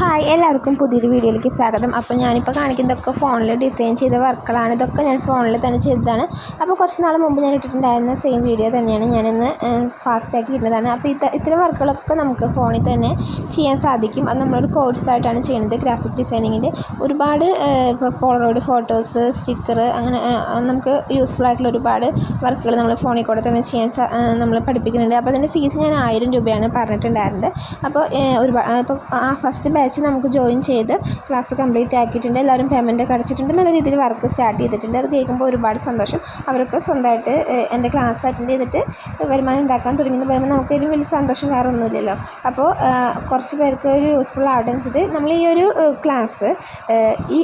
Hi എല്ലാവർക്കും പുതിയൊരു വീഡിയോയിലേക്ക് സ്വാഗതം. അപ്പോൾ ഞാനിപ്പോൾ കാണിക്കുന്നതൊക്കെ ഫോണിൽ ഡിസൈൻ ചെയ്ത വർക്കുകളാണ്. ഇതൊക്കെ ഞാൻ ഫോണിൽ തന്നെ ചെയ്തതാണ്. അപ്പോൾ കുറച്ച് നാൾ മുമ്പ് ഞാൻ ഇട്ടിട്ടുണ്ടായിരുന്ന സെയിം വീഡിയോ തന്നെയാണ്. ഞാനിന്ന് ഫാസ്റ്റാക്കി ഇടുന്നതാണ്. അപ്പോൾ ഇത് ഇത്തരം വർക്കുകളൊക്കെ നമുക്ക് ഫോണിൽ തന്നെ ചെയ്യാൻ സാധിക്കും. അത് നമ്മളൊരു കോഴ്സായിട്ടാണ് ചെയ്യുന്നത്. ഗ്രാഫിക് ഡിസൈനിങ്ങിന്റെ ഒരുപാട് ഇപ്പോൾ പോളറോയിഡ് ഫോട്ടോസ് സ്റ്റിക്കർ അങ്ങനെ നമുക്ക് യൂസ്ഫുൾ ആയിട്ടുള്ള ഒരുപാട് വർക്കുകൾ നമ്മൾ ഫോണിൽ കൂടെ തന്നെ ചെയ്യാൻ നമ്മൾ പഠിപ്പിക്കുന്നുണ്ട്. അപ്പോൾ അതിന്റെ ഫീസ് ഞാൻ ആയിരം രൂപയാണ് പറഞ്ഞിട്ടുണ്ടായിരുന്നത്. അപ്പോൾ ഒരുപാട് ഇപ്പോൾ ആ ഫസ്റ്റ് ബാച്ച് നമുക്ക് ജോയിൻ ചെയ്ത് ക്ലാസ് കംപ്ലീറ്റ് ആക്കിയിട്ടുണ്ട്. എല്ലാവരും പേയ്മെന്റ് ഒക്കെ അടച്ചിട്ടുണ്ട്. നല്ല രീതിയിൽ വർക്ക് സ്റ്റാർട്ട് ചെയ്തിട്ടുണ്ട്. അത് കേൾക്കുമ്പോൾ ഒരുപാട് സന്തോഷം. അവർക്ക് സ്വന്തമായിട്ട് എന്റെ ക്ലാസ് അറ്റൻഡ് ചെയ്തിട്ട് വരുമാനം ഉണ്ടാക്കാൻ തുടങ്ങിയെന്ന് പറയുമ്പോൾ നമുക്ക് ഇതിൽ വലിയ സന്തോഷം വേറെ ഒന്നുമില്ലല്ലോ അപ്പോൾ കുറച്ച് പേർക്ക് ഒരു യൂസ്ഫുൾ ആവട്ടെ വെച്ചിട്ട് നമ്മൾ ഈ ഒരു ക്ലാസ് ഈ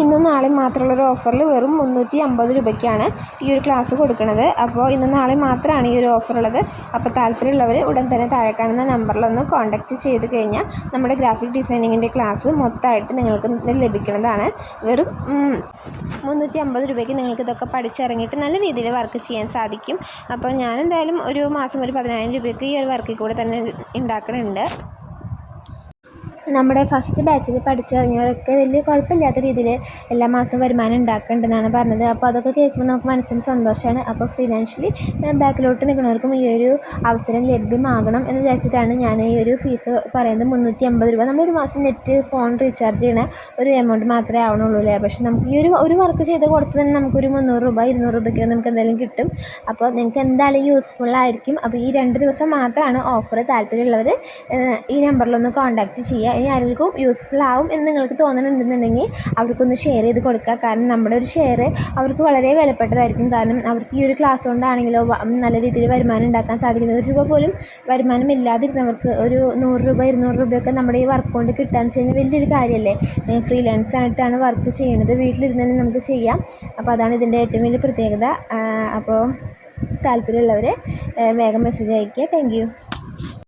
ഇന്നും നാളെയും മാത്രമുള്ള ഒരു ഓഫറിൽ വെറും മുന്നൂറ്റി അമ്പത് രൂപയ്ക്കാണ് ഈ ഒരു ക്ലാസ് കൊടുക്കുന്നത്. അപ്പോൾ ഇന്നും നാളെയും മാത്രമാണ് ഈ ഒരു ഓഫർ ഉള്ളത്. അപ്പോൾ താല്പര്യമുള്ളവർ ഉടൻ തന്നെ താഴെ കാണുന്ന നമ്പറിലൊന്ന് കോൺടാക്റ്റ് ചെയ്ത് കഴിഞ്ഞാൽ നമ്മുടെ ഗ്രാഫിക് ഡിസൈനിങ്ങിന്റെ ക്ലാസ് മൊത്തമായിട്ട് നിങ്ങൾക്ക് ലഭിക്കുന്നതാണ്. വെറും മുന്നൂറ്റി അമ്പത് രൂപയ്ക്ക് നിങ്ങൾക്ക് ഇതൊക്കെ പഠിച്ചിറങ്ങിയിട്ട് നല്ല രീതിയിൽ വർക്ക് ചെയ്യാൻ സാധിക്കും. അപ്പോൾ ഞാൻ എന്തായാലും ഒരു മാസം ഒരു പതിനായിരം രൂപയ്ക്ക് ഈ ഒരു വർക്കിൽ കൂടെ തന്നെ ഉണ്ടാക്കുന്നുണ്ട് നമ്മുടെ ഫസ്റ്റ് ബാച്ചിൽ പഠിച്ചിറങ്ങിയവരൊക്കെ വലിയ കുഴപ്പമില്ലാത്ത രീതിയിൽ എല്ലാ മാസവും വരുമാനം ഉണ്ടാക്കുന്നുണ്ടെന്നാണ് പറഞ്ഞത്. അപ്പോൾ അതൊക്കെ കേൾക്കുമ്പോൾ നമുക്ക് മനസ്സിന് സന്തോഷമാണ്. അപ്പോൾ ഫിനാൻഷ്യലി ബാക്കിലോട്ട് നിൽക്കുന്നവർക്കും ഈ ഒരു അവസരം ലഭ്യമാകണം എന്ന് വിചാരിച്ചിട്ടാണ് ഞാൻ ഈ ഒരു ഫീസ് പറയുന്നത്. മുന്നൂറ്റി അമ്പത് രൂപ നമ്മളൊരു മാസം നെറ്റ് ഫോൺ റീചാർജ് ചെയ്യണ ഒരു എമൗണ്ട് മാത്രമേ ആവണുള്ളൂ അല്ലേ? പക്ഷേ നമുക്ക് ഈ ഒരു ഒരു വർക്ക് ചെയ്ത് കൊടുത്ത് തന്നെ നമുക്കൊരു മുന്നൂറ് രൂപ ഇരുന്നൂറ് രൂപയ്ക്ക് നമുക്ക് എന്തായാലും കിട്ടും. അപ്പോൾ നിങ്ങൾക്ക് എന്തായാലും യൂസ്ഫുൾ ആയിരിക്കും. അപ്പോൾ ഈ രണ്ട് ദിവസം മാത്രമാണ് ഓഫർ താല്പര്യമുള്ളവർ ഈ നമ്പറിലൊന്ന് കോൺടാക്റ്റ് ചെയ്യുക. ഇനി ആരെങ്കിലും യൂസ്ഫുൾ ആവും എന്ന് നിങ്ങൾക്ക് തോന്നുന്നുണ്ടെന്നുണ്ടെങ്കിൽ അവർക്കൊന്ന് ഷെയർ ചെയ്ത് കൊടുക്കുക. കാരണം നമ്മുടെ ഒരു ഷെയർ അവർക്ക് വളരെ വിലപ്പെട്ടതായിരിക്കും. കാരണം അവർക്ക് ഈ ഒരു ക്ലാസ് കൊണ്ടാണെങ്കിലോ നല്ല രീതിയിൽ വരുമാനം ഉണ്ടാക്കാൻ സാധിക്കുന്നത്. ഒരു രൂപ പോലും വരുമാനം ഇല്ലാതിരുന്നവർക്ക് ഒരു നൂറ് രൂപ ഇരുന്നൂറ് രൂപയൊക്കെ നമ്മുടെ ഈ വർക്ക് കൊണ്ട് കിട്ടാന്ന് വെച്ച് കഴിഞ്ഞാൽ വലിയൊരു കാര്യമല്ലേ? ഫ്രീലാൻസ് ആയിട്ടാണ് വർക്ക് ചെയ്യുന്നത്. വീട്ടിലിരുന്ന് തന്നെ നമുക്ക് ചെയ്യാം. അപ്പോൾ അതാണ് ഇതിന്റെ ഏറ്റവും വലിയ പ്രത്യേകത. അപ്പോൾ താല്പര്യമുള്ളവർ വേഗം മെസ്സേജ് അയയ്ക്കുക. താങ്ക്